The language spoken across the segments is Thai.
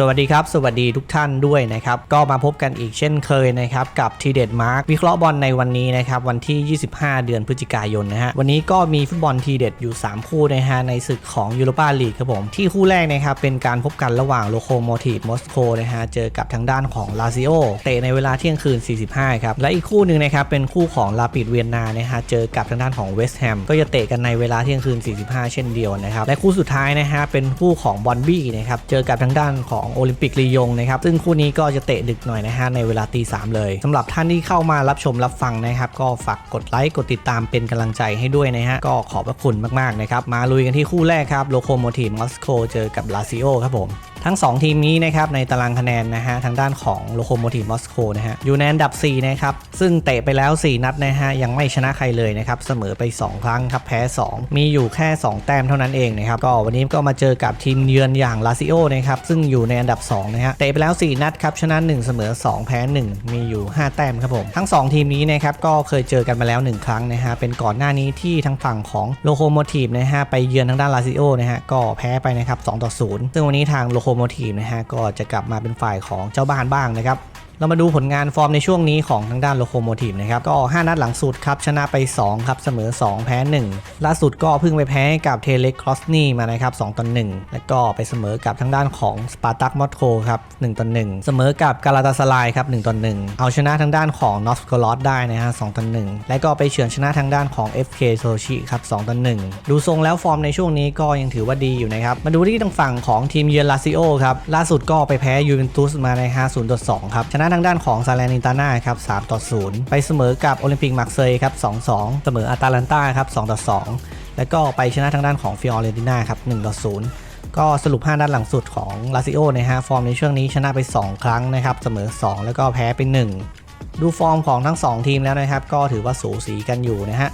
สวัสดีครับ สวัสดีทุกท่านด้วยนะครับ ก็มาพบกันอีกเช่นเคยนะครับ กับทีเด็ดมาร์ควิเคราะห์บอลในวันนี้นะครับ วันที่ 25 เดือนพฤศจิกายนนะฮะ วันนี้ก็มีฟุตบอลทีเด็ดอยู่ 3 คู่นะฮะในศึกของยูโรปาลีกครับผม ที่คู่แรกนะครับ เป็นการพบกันระหว่างโลโคโมทีฟมอสโกนะฮะ เจอกับทางด้านของลาซิโอเตะในเวลาเที่ยงคืน 45 ครับ และอีกคู่หนึ่งนะครับเป็นคู่ของลาปิดเวียนนานะฮะเจอกับทางด้านของเวสต์แฮมก็จะเตะกันในเวลาเที่ยงคืน 45 เช่นเดียวนะครับและคู่สุดท้ายนะฮะเป็นคู่ของบอลบี้นะครับเจอกับทางด้านของโอลิมปิกลียงนะครับซึ่งคู่นี้ก็จะเตะดึกหน่อยนะฮะในเวลาตีสามเลยสำหรับท่านที่เข้ามารับชมรับฟังนะครับก็ฝากกดไลค์กดติดตามเป็นกำลังใจให้ด้วยนะฮะก็ขอบพระคุณมากๆนะครับมาลุยกันที่คู่แรกครับโลโคโมทีฟมอสโกเจอกับลาซิโอครับผม ทั้ง 2 ทีมนี้นะครับในตารางคะแนนนะฮะทางด้านของโลโคโมทีฟมอสโกนะฮะอยู่ในอันดับ 4 นะครับ ซึ่งเตะไปแล้ว 4 นัดนะฮะยังไม่ชนะใครเลยนะครับเสมอไป 2 ครั้งครับแพ้ 2 มีอยู่แค่ 2 แต้มเท่านั้นเองนะครับก็วันนี้ก็มาเจอกับทีมเยือนอย่างลาซิโอนะครับซึ่งอยู่ในอันดับ2นะฮะเตะไปแล้ว 4 นัดครับชนะ 1 เสมอ 2 แพ้ 1 มีอยู่ 5 แต้มครับผมทั้ง 2 ทีมนี้นะครับก็เคยเจอกันมาแล้ว 1 ครั้งนะฮะเป็นก่อนหน้านี้ที่ทางฝั่งของโลโคโมทีฟนะฮะไปเยือนทางด้านลาซิโอนะฮะก็แพ้ไปนะครับ2ต่อ0ซึ่งวันนี้ทางโลโคโมมทีฟนะฮะก็จะกลับมาเป็นฝ่ายของเจ้าบ้านบ้างนะครับ เรามาดูผลงานฟอร์มในช่วงนี้ของทางด้านโลโคโมทีฟนะครับ ก็ 5 นัดหลังสุดครับ ชนะไป 2 ครับ เสมอ 2 แพ้ 1 ล่าสุดก็เพิ่งไปแพ้กับเทเล็กครอสนี่มานะครับ2ต่อ1แล้วก็ไปเสมอกับทางด้านของสปาร์ตักมอสโกครับ1ต่อ1เสมอกับกาลาตาสลายครับ1ต่อ1เอาชนะทางด้านของนอสโกลอสได้นะฮะ2ต่อ1และก็ไปเฉือนชนะทางด้านของ FK โซชิครับ2ต่อ1ดูทรงแล้วฟอร์มในช่วงนี้ก็ยังถือว่าดีอยู่นะครับ มาดูที่ทางฝั่งของทีมเยือนลาซิโอครับล่าสุดก็ไปแพ้ยูเวนตุสมาใน5 0ต่อ2ครับชนะทางด้านของซาเลนิตาน่าครับ3ต่อ0ไปเสมอกับโอลิมปิกมาร์เซย์ครับ2-2 เสมออาตาลันตาครับ2ต่อ2แล้วก็ไปชนะทางด้านของฟิออเรนติน่าครับ1ต่อ0ก็สรุป5นัดหลังสุดของลาซิโอนะฮะฟอร์มในช่วงนี้ชนะไป 2 ครั้งนะครับเสมอ 2 แล้วก็แพ้ไป 1 ดูฟอร์มของทั้ง 2 ทีมแล้วนะครับ ก็ถือว่าสูสีกันอยู่นะฮะ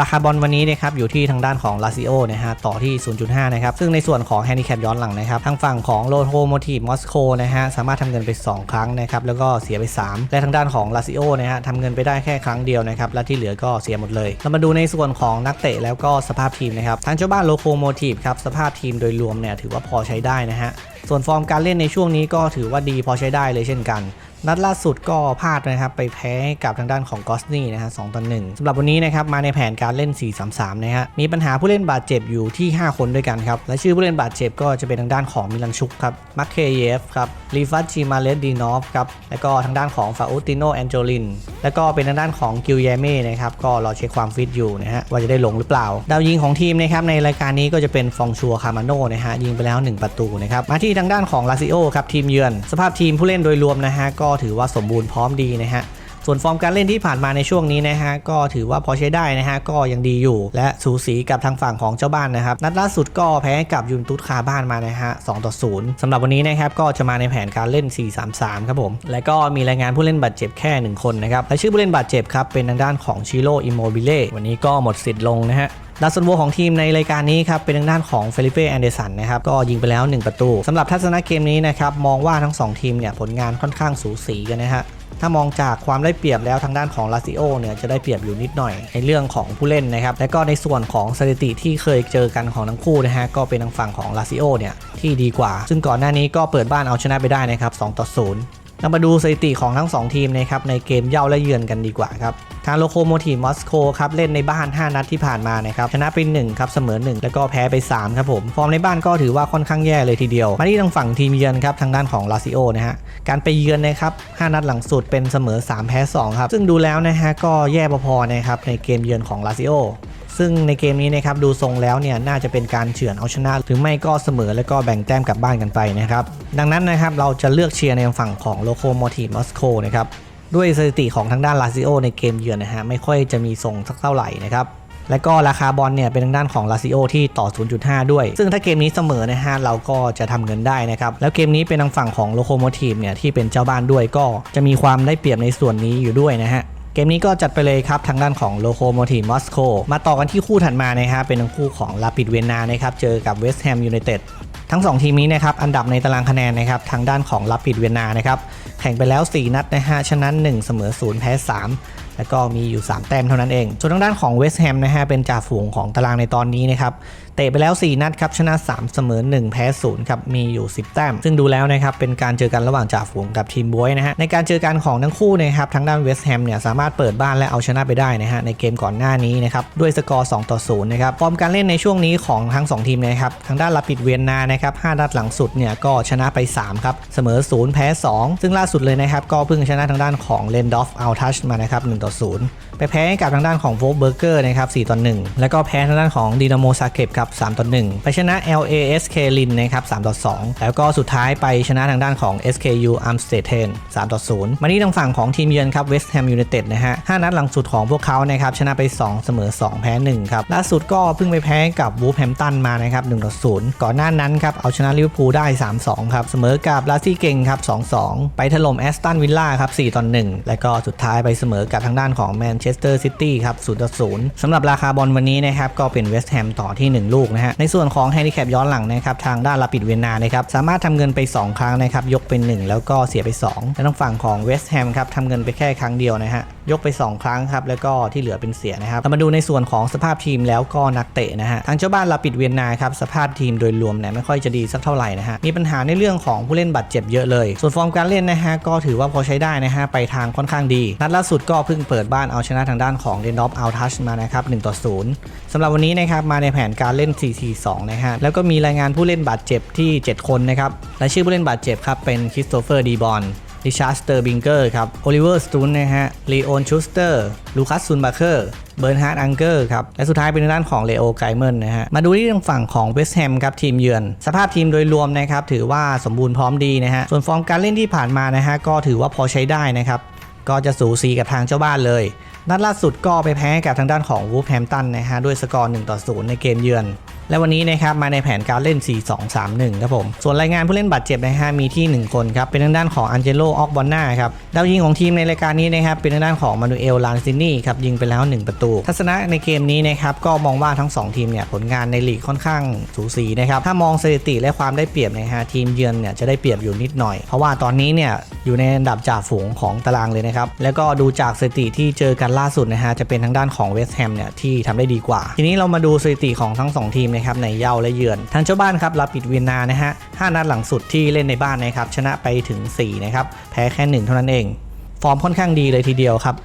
ราคาบอลวันนี้นะครับอยู่ที่ทางด้านของลาซิโอนะฮะต่อที่ 0.5 นะครับ ซึ่งในส่วนของแฮนดิแคปย้อนหลังนะครับ ทางฝั่งของโลโทโมทีฟมอสโกนะฮะสามารถทำเงินไป 2 ครั้งนะครับ แล้วก็เสียไป 3 และทางด้านของลาซิโอนะฮะทำเงินไปได้แค่ครั้งเดียวนะครับ และที่เหลือก็เสียหมดเลย เรามาดูในส่วนของนักเตะแล้วก็สภาพทีมนะครับทางเจ้าบ้านโลโคโมทีฟครับสภาพทีมโดยรวมเนี่ยถือว่าพอใช้ได้นะฮะส่วนฟอร์มการเล่นในช่วงนี้ก็ถือว่าดีพอใช้ได้เลยเช่นกัน นัดล่าสุดก็พลาดนะครับไปแพ้กับทางด้านของกอสนี่นะฮะ2ต่อ1สำหรับวันนี้นะครับมาในแผนการเล่น 4-3-3 นะฮะมีปัญหาผู้เล่นบาดเจ็บอยู่ที่ 5 คนด้วยกันครับ และชื่อผู้เล่นบาดเจ็บก็จะเป็นทางด้านของมิลันชุกครับมัคเคเยฟครับลีฟัตชิมาเลสดีนอฟครับแล้วก็ทางด้านของฟาอุติโนแอนโจลินแล้วก็เป็นทางด้านของกิลเยเม่นะครับก็รอเช็คความฟิตอยู่นะฮะว่าจะได้ลงหรือเปล่า ดาวยิงของทีมนะครับในรายการนี้ก็จะเป็นฟองชัวคาร์มาโน่นะฮะยิงไปแล้ว 1 ประตูนะครับมาที่ทางด้านของลาซิโอครับทีมเยือน สภาพทีมผู้เล่นโดยรวมนะฮะก็ถือว่าสมบูรณ์พร้อมดีนะฮะส่วนฟอร์มการเล่นที่ผ่านมาในช่วงนี้นะฮะก็ถือว่าพอใช้ได้นะฮะก็ยังดีอยู่ และสูสีกับทางฝั่งของเจ้าบ้านนะครับ นัดล่าสุดก็แพ้กับยูนตุสคาบ้านมานะฮะ2ต่อ0สำหรับวันนี้นะครับก็จะมาในแผนการเล่น 4-3-3 ครับผม และก็มีรายงานผู้เล่นบาดเจ็บแค่ 1 คนนะครับและชื่อผู้เล่นบาดเจ็บครับเป็นทางด้านของชิโร่อิโมบิเล่วันนี้ก็หมดสิทธิ์ลงนะฮะ ดาวซันโวของทีมในรายการนี้ครับเป็นทางด้านของเฟลิเป้แอนเดสันนะครับก็ยิงไปแล้ว 1 ประตูสำหรับทัศนะเกมนี้นะครับมองว่าทั้ง 2 ทีมเนี่ยผลงานค่อนข้างสูสีกันนะฮะถ้ามองจากความได้เปรียบแล้วทางด้านของลาซิโอเนี่ยจะได้เปรียบอยู่นิดหน่อยในเรื่องของผู้เล่นนะครับและก็ในส่วนของสถิติที่เคยเจอกันของทั้งคู่นะฮะก็เป็นทางฝั่งของลาซิโอเนี่ยที่ดีกว่า ซึ่งก่อนหน้านี้ก็เปิดบ้านเอาชนะไปได้นะครับ2ต่อ0เรามาดูสถิติของทั้ง 2 ทีมนะครับในเกมเย่าและเยือนกันดีกว่าครับ ทางโลโคโมทีฟมอสโกครับเล่นในบ้าน 5 นัดที่ผ่านมานะครับชนะไป1ครับเสมอ 1 แล้วก็แพ้ไป 3 ครับผม ฟอร์มในบ้านก็ถือว่าค่อนข้างแย่เลยทีเดียว มาที่ทางฝั่งทีมเยือนครับทางด้านของลาซิโอนะฮะการไปเยือนนะครับ5นัดหลังสุดเป็นเสมอ 3 แพ้ 2 ครับ ซึ่งดูแล้วนะฮะก็แย่พอๆนะครับในเกมเยือนของลาซิโอซึ่งในเกมนี้นะครับดูทรงแล้วเนี่ยน่าจะเป็นการเฉือนเอาชนะ หรือไม่ก็เสมอแล้วก็แบ่งแต้มกลับบ้านกันไปนะครับดังนั้นนะครับเราจะเลือกเชียร์ในฝั่งของโลโคโมทีฟมอสโกนะครับ ด้วยสถิติของทางด้านลาซิโอในเกมเยือนนะฮะไม่ค่อยจะมีทรงสักเท่าไหร่นะครับและก็ราคาบอลเนี่ยเป็นทางด้านของลาซิโอที่ต่อ 0.5 ด้วย ซึ่งถ้าเกมนี้เสมอนะฮะเราก็จะทำเงินได้นะครับ แล้วเกมนี้เป็นทางฝั่งของโลโคโมทีฟเนี่ยที่เป็นเจ้าบ้านด้วยก็จะมีความได้เปรียบในส่วนนี้อยู่ด้วยนะฮะเกมนี้ก็จัดไปเลยครับทางด้านของโลโคโมทีฟมอสโกมาต่อกันที่คู่ถัดมานะฮะเป็นทั้งคู่ของลาปิดเวียนนานะครับเจอกับเวสต์แฮมยูไนเต็ด ทั้ง 2 ทีมนี้นะครับอันดับในตารางคะแนนนะครับทางด้านของลาปิดเวียนนานะครับแข่งไปแล้ว 4 นัดนะฮะชนะ1เสมอ0แพ้3 แล้วก็มีอยู่ 3 แต้มเท่านั้นเอง ส่วนทางด้านของเวสต์แฮมนะฮะเป็นจ่าฝูงของตารางในตอนนี้นะครับเตะไปแล้ว 4 นัดครับชนะ 3 เสมอ 1 แพ้0ครับมีอยู่ 10 แต้ม ซึ่งดูแล้วนะครับเป็นการเจอกันระหว่างจ่าฝูงกับทีมบวยนะฮะในการเจอกันของทั้งคู่นะครับทางด้านเวสต์แฮมเนี่ยสามารถเปิดบ้านและเอาชนะไปได้นะฮะในเกมก่อนหน้านี้นะครับด้วยสกอร์2ต่อ0นะครับฟอร์มการเล่นในช่วงนี้ของทั้ง 2 ทีมนะครับทางด้านลาปิดเวียนนานะครับ5นัดหลังสุดเนี่ยก็ชนะไป3ครับเสมอ 0 แพ้ 2 ซึ่งล่าสุดเลยนะครับก็เพิ่งชนะทางด้านของเลนดอฟอัลทัชมานะครับ1ต่อ0ไปแพ้ให้กับทางด้านของโวลเบอร์เกอร์นะครับ4ต่อ1แล้วก็แพ้ทางด้านของดีนาโมซาเกบครับ3ต่อ1ไปชนะ LASK ลินนะครับ3ต่อ2แล้วก็สุดท้ายไปชนะทางด้านของ SKU Amsterdam 3ต่อ0มาที่ทางฝั่งของทีมเยือนครับ West Ham United นะฮะ5นัดหลังสุดของพวกเขานะครับชนะไป 2 เสมอ 2 แพ้ 1 ครับล่าสุดก็เพิ่งไปแพ้กับวูฟแฮมตันมานะครับ1ต่อ0ก่อนหน้านั้นครับเอาชนะลิเวอร์พูลได้ 3-2 ครับเสมอกับลาซี่เก่งครับ2-2 ไปถล่มแอสตันวิลล่าครับ4ต่อ1และก็สุดท้ายไปเสมอกับทางด้านของแมนเชสเตอร์ซิตี้ครับ0ต่อ0สำหรับราคาบอลวันนี้นะครับก็เป็นเวสต์แฮมต่อที่ 1 ลูกนะฮะในส่วนของแฮนดิแคปย้อนหลังนะครับทางด้านลาปิดเวียนนานะครับสามารถทำเงินไป 2 ครั้งนะครับยกเป็น 1 แล้วก็เสียไป 2 และทางฝั่งของเวสต์แฮมครับทำเงินไปแค่ครั้งเดียวนะฮะยกไป 2 ครั้งครับ แล้วก็ที่เหลือเป็นเสียนะครับมาดูในส่วนของสภาพทีมแล้วก็นักเตะนะฮะทางเจ้าบ้านลาปิดเวียนนาครับสภาพทีมโดยรวมเนี่ยไม่ค่อยจะดีสักเท่าไหร่นะฮะมีปัญหาในเรื่องของผู้เล่นบาดเจ็บเยอะเลย ส่วนฟอร์มการเล่นนะฮะก็ถือว่าพอใช้ได้นะฮะไปทางค่อนข้างดี นัดล่าสุดก็เพิ่งเปิดบ้านเอาชนะทางด้านของเดนดอฟอัลทัชมานะครับ1ต่อ0สำหรับวันนี้นะครับมาในแผนการเล่น 4-4-2 นะฮะแล้วก็มีรายงานผู้เล่นบาดเจ็บที่ 7 คนนะครับและชื่อผู้เล่นบาดเจ็บครับเป็นคริสโตเฟอร์ดีบอน ริชาร์ดสเตอร์บิงเกอร์ครับโอลิเวอร์สตูนนะฮะลีโอนชูสเตอร์ลูคัสซุนบาเคอร์เบิร์นฮาร์ดอังเกอร์ครับ และสุดท้ายเป็นทางด้านของเลโอไกเมนนะฮะ มาดูที่ทางฝั่งของเวสต์แฮมครับทีมเยือน สภาพทีมโดยรวมนะครับถือว่าสมบูรณ์พร้อมดีนะฮะ ส่วนฟอร์มการเล่นที่ผ่านมานะฮะก็ถือว่าพอใช้ได้นะครับ ก็จะสูสีกับทางเจ้าบ้านเลยนัดล่าสุดก็ไปแพ้กับทางด้านของวูฟแฮมตันนะฮะด้วยสกอร์1ต่อ0ในเกมเยือนและวันนี้นะครับมาในแผนการเล่น 4-2-3-1 ครับผม ส่วนรายงานผู้เล่นบาดเจ็บนะฮะมีที่ 1 คนครับ เป็นทางด้านของอันเจโลออกบอนนาครับ ดาวยิงของทีมในรายการนี้นะครับ เป็นทางด้านของมานูเอลลานซินี่ครับ ยิงไปแล้ว 1 ประตู ทัศนะในเกมนี้นะครับ ก็มองว่าทั้ง 2 ทีมเนี่ยผลงานในลีกค่อนข้างสูสีนะครับ ถ้ามองสถิติและความได้เปรียบนะฮะทีมเยือนเนี่ยจะได้เปรียบอยู่นิดหน่อย เพราะว่าตอนนี้เนี่ยอยู่ในอันดับจ่าฝูงของตารางเลยนะครับ แล้วก็ดูจากสถิติที่เจอกันล่าสุดนะฮะจะเป็นทางด้านของเวสต์แฮมเนี่ยที่ทำได้ดีกว่า ทีนี้เรามาดูสถิติของทั้งสองทีมนะครับในเย้าและเยือนทางเจ้าบ้านครับรับปิดเวียนนานะฮะ5นัดหลังสุดที่เล่นในบ้านนะครับชนะไปถึง4นะครับแพ้แค่1เท่านั้นเอง ฟอร์มค่อนข้างดีเลยทีเดียวครับ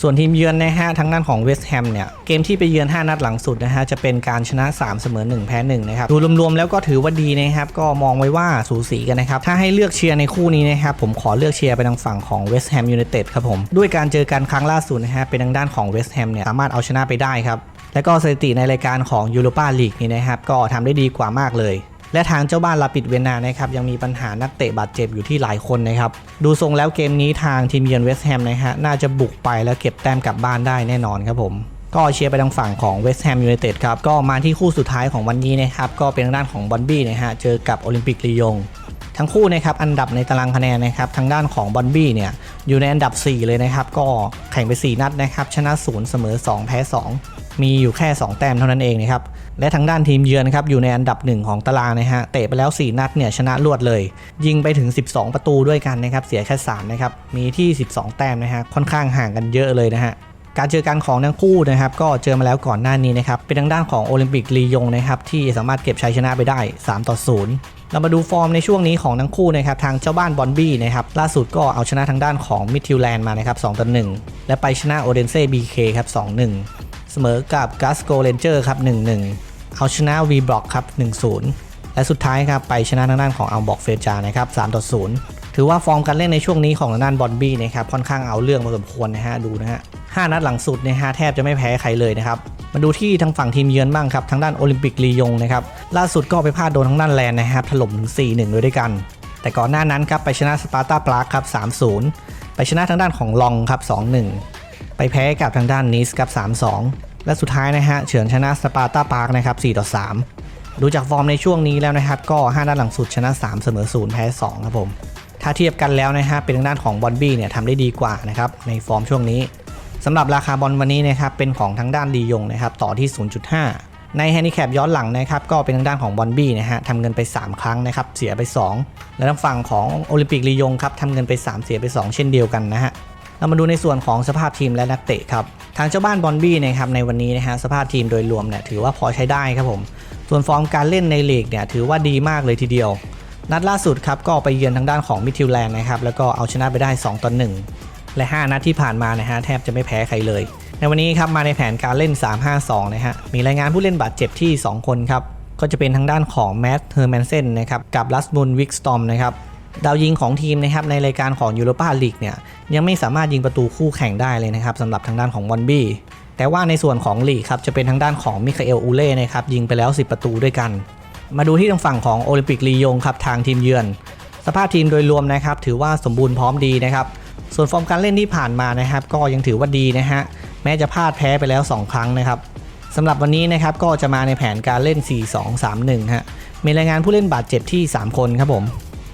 ส่วนทีมเยือนนะฮะทางด้านของเวสต์แฮมเนี่ยเกมที่ไปเยือน 5 นัดหลังสุดนะฮะจะเป็นการชนะ 3 เสมอ 1 แพ้ 1 นะครับ ดูรวมๆแล้วก็ถือว่าดีนะครับ ก็มองไว้ว่าสูสีกันนะครับ ถ้าให้เลือกเชียร์ในคู่นี้นะครับผมขอเลือกเชียร์ไปทางฝั่งของเวสต์แฮมยูไนเต็ดครับผม ด้วยการเจอกันครั้งล่าสุดนะฮะเป็นทางด้านของเวสต์แฮมเนี่ยสามารถเอาชนะไปได้ครับ และก็สถิติในรายการของยูโรปาลีกนี่นะครับก็ทำได้ดีกว่ามากเลย และทางเจ้าบ้านลาปิดเวียนนานะครับยังมีปัญหานักเตะบาดเจ็บอยู่ที่หลายคนนะครับดูทรงแล้วเกมนี้ทางทีมเยือนเวสต์แฮมนะฮะน่าจะบุกไปแล้วเก็บแต้มกลับบ้านได้แน่นอนครับผมก็เชียร์ไปทางฝั่งของเวสต์แฮมยูไนเต็ดครับ ก็มาที่คู่สุดท้ายของวันนี้นะครับ ก็เป็นทางด้านของบอนบี้นะฮะ เจอกับโอลิมปิกลียง ทั้งคู่นะครับอันดับในตารางคะแนนนะครับ ทางด้านของบอนบี้เนี่ย อยู่ในอันดับ 4 เลยนะครับ ก็แข่งไป 4 นัดนะครับ ชนะ 0 เสมอ 2 แพ้ 2 มีอยู่แค่ 2 แต้มเท่านั้นเองนะครับ และทางด้านทีมเยือนครับอยู่ในอันดับ 1 ของตารางนะฮะ เตะไปแล้ว 4 นัดเนี่ยชนะรวดเลย ยิงไปถึง 12 ประตูด้วยกันนะครับ เสียแค่3นะครับ มีที่ 12 แต้มนะฮะ ค่อนข้างห่างกันเยอะเลยนะฮะการเจอกันของทั้งคู่นะครับก็เจอมาแล้วก่อนหน้านี้นะครับเป็นทางด้านของโอลิมปิกลียงนะครับที่สามารถเก็บชัยชนะไปได้ 3 ต่อ 0 เรามาดูฟอร์มในช่วงนี้ของทั้งคู่นะครับทางเจ้าบ้านบอนบี้นะครับล่าสุดก็เอาชนะทางด้านของมิดทิวแลนด์มานะครับ2ต่อ1และไปชนะโอเดนเซ่บีเคครับ2-1 เสมอกับกัสโกเรนเจอร์ครับ 1-1 เอาชนะ V b l o c k ครับ 1-0 และสุดท้ายครับไปชนะทางด้านของอัลบอกเฟจานะครับ 3-0 ถือว่าฟอร์มการเล่นในช่วงนี้ของทางด้านบอนบี้นะครับค่อนข้างเอาเรื่องพอสมควรนะฮะดูนะฮะห้านัดหลังสุดนะฮะแทบจะไม่แพ้ใครเลยนะครับมาดูที่ทางฝั่งทีมเยือนบ้างครับทางด้านโอลิมปิกลียงนะครับล่าสุดก็ไปพลาดโดนทางด้านแลนด์นะครับถล่มถึง 4-1 ด้วยด้วยกัน แต่ก่อนหน้านั้นครับไปชนะสปาร์ตาปรากครับ 3-0 ไปชนะทางด้านของลองครับ 2-1 ไปแพ้กับทางด้านนิสครับ 3-2 และสุดท้ายนะฮะเฉือนชนะสปาร์ตาปาร์กนะครับ4ต่อ3ดูจากฟอร์มในช่วงนี้แล้วนะครับก็ 5 นัดหลังสุดชนะ 3 เสมอ 0 แพ้ 2 ครับผม ถ้าเทียบกันแล้วนะฮะเป็นทางด้านของบอลบี้เนี่ยทำได้ดีกว่านะครับในฟอร์มช่วงนี้สำหรับราคาบอลวันนี้นะครับเป็นของทางด้านดียงนะครับต่อที่ 0.5 ในแฮนดิแคปย้อนหลังนะครับก็เป็นทางด้านของบอลบี้นะฮะทำเงินไป 3 ครั้งนะครับเสียไป 2 และทางฝั่งของโอลิมปิกลียงครับทำเงินไป 3 เสียไป 2 เช่นเดียวกันนะฮะ เรามาดูในส่วนของสภาพทีมและนักเตะครับ ทางเจ้าบ้านบอลบี้นะครับในวันนี้นะฮะสภาพทีมโดยรวมเนี่ยถือว่าพอใช้ได้ครับผม ส่วนฟอร์มการเล่นในลีกเนี่ยถือว่าดีมากเลยทีเดียว นัดล่าสุดครับก็ไปเยือนทางด้านของมิทิวแลนด์นะครับแล้วก็เอาชนะไปได้2ต่อ1และ 5 นัดที่ผ่านมานะฮะแทบจะไม่แพ้ใครเลย ในวันนี้ครับมาในแผนการเล่น 3-5-2 นะฮะมีรายงานผู้เล่นบาดเจ็บที่ 2 คนครับก็จะเป็นทางด้านของแมตต์เฮอร์แมนเซนนะครับกับลัสมุนวิกสตอมนะครับ ดาวยิงของทีมนะครับในรายการของยูโรปาลีกเนี่ยยังไม่สามารถยิงประตูคู่แข่งได้เลยนะครับสำหรับทางด้านของวอนบี้แต่ว่าในส่วนของลีกครับจะเป็นทางด้านของมิคาเอลอูเล่นะครับยิงไปแล้ว 10 ประตูด้วยกัน มาดูที่ทางฝั่งของโอลิมปิกลียงครับทางทีมเยือน สภาพทีมโดยรวมนะครับถือว่าสมบูรณ์พร้อมดีนะครับส่วนฟอร์มการเล่นที่ผ่านมานะครับก็ยังถือว่าดีนะฮะแม้จะพลาดแพ้ไปแล้ว 2 ครั้งนะครับสำหรับวันนี้นะครับก็จะมาในแผนการเล่น 4-2-3-1 ฮะมีรายงานผู้เล่นบาดเจ็บที่ 3 คนครับผม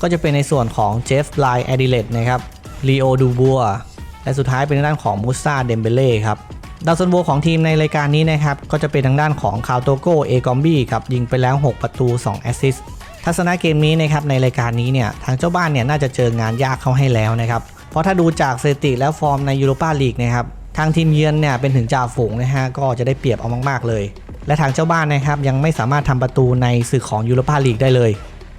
ก็จะเป็นในส่วนของเจฟไลแอดิเลตนะครับลีโอดูบัวและสุดท้ายเป็นทางด้านของมูซาเดมเบเล่ครับดาวซันโวของทีมในรายการนี้นะครับก็จะเป็นทางด้านของคาวโตโกเอกอมบี้ครับยิงไปแล้ว 6 ประตู 2 แอสซิสต์ทัศนะเกมนี้นะครับในรายการนี้เนี่ยทางเจ้าบ้านเนี่ยน่าจะเจองานยากเข้าให้แล้วนะครับเพราะถ้าดูจากสถิติแล้วฟอร์มในยูโรปาลีกนะครับทางทีมเยือนเนี่ยเป็นถึงจ่าฝูงนะฮะก็จะได้เปรียบเอามาก ๆ เลย และทางเจ้าบ้านนะครับยังไม่สามารถทำประตูในศึกของยูโรปาลีกได้เลย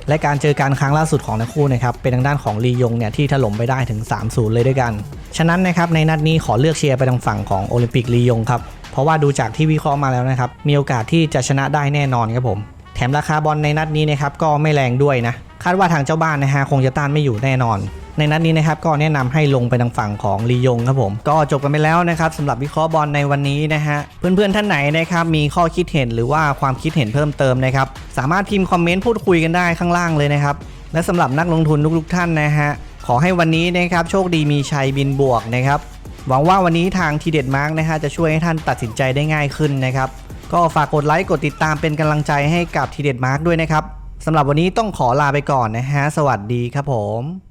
และการเจอการครั้งล่าสุดของทั้งคู่นะครับเป็นทางด้านของลียงเนี่ยที่ถล่มไปได้ถึง 3-0 เลยด้วยกัน ฉะนั้นนะครับในนัดนี้ขอเลือกเชียร์ไปทางฝั่งของโอลิมปิกลียงครับเพราะว่าดูจากที่วิเคราะห์มาแล้วนะครับมีโอกาสที่จะชนะได้แน่นอนครับผม แถมราคาบอลในนัดนี้นะครับก็ไม่แรงด้วยนะคาดว่าทางเจ้าบ้านนะฮะคงจะต้านไม่อยู่แน่นอน ในนัดนี้นะครับก็แนะนำให้ลงไปทางฝั่งของลียงครับผมก็จบกันไปแล้วนะครับสำหรับวิเคราะห์บอลในวันนี้นะฮะเพื่อนๆท่านไหนนะครับมีข้อคิดเห็นหรือว่าความคิดเห็นเพิ่มเติมนะครับสามารถพิมพ์คอมเมนต์พูดคุยกันได้ข้างล่างเลยนะครับและสำหรับนักลงทุนทุกๆท่านนะฮะขอให้วันนี้นะครับโชคดีมีชัยบินบวกนะครับหวังว่าวันนี้ทางทีเด็ดมาร์กนะฮะจะช่วยให้ท่านตัดสินใจได้ง่ายขึ้นนะครับก็ฝากกดไลค์กดติดตามเป็นกำลังใจให้กับทีเด็ดมาร์กด้วยนะครับสำหรับวันนี้ต้องขอลาไปก่อนนะฮะสวัสดีครับผม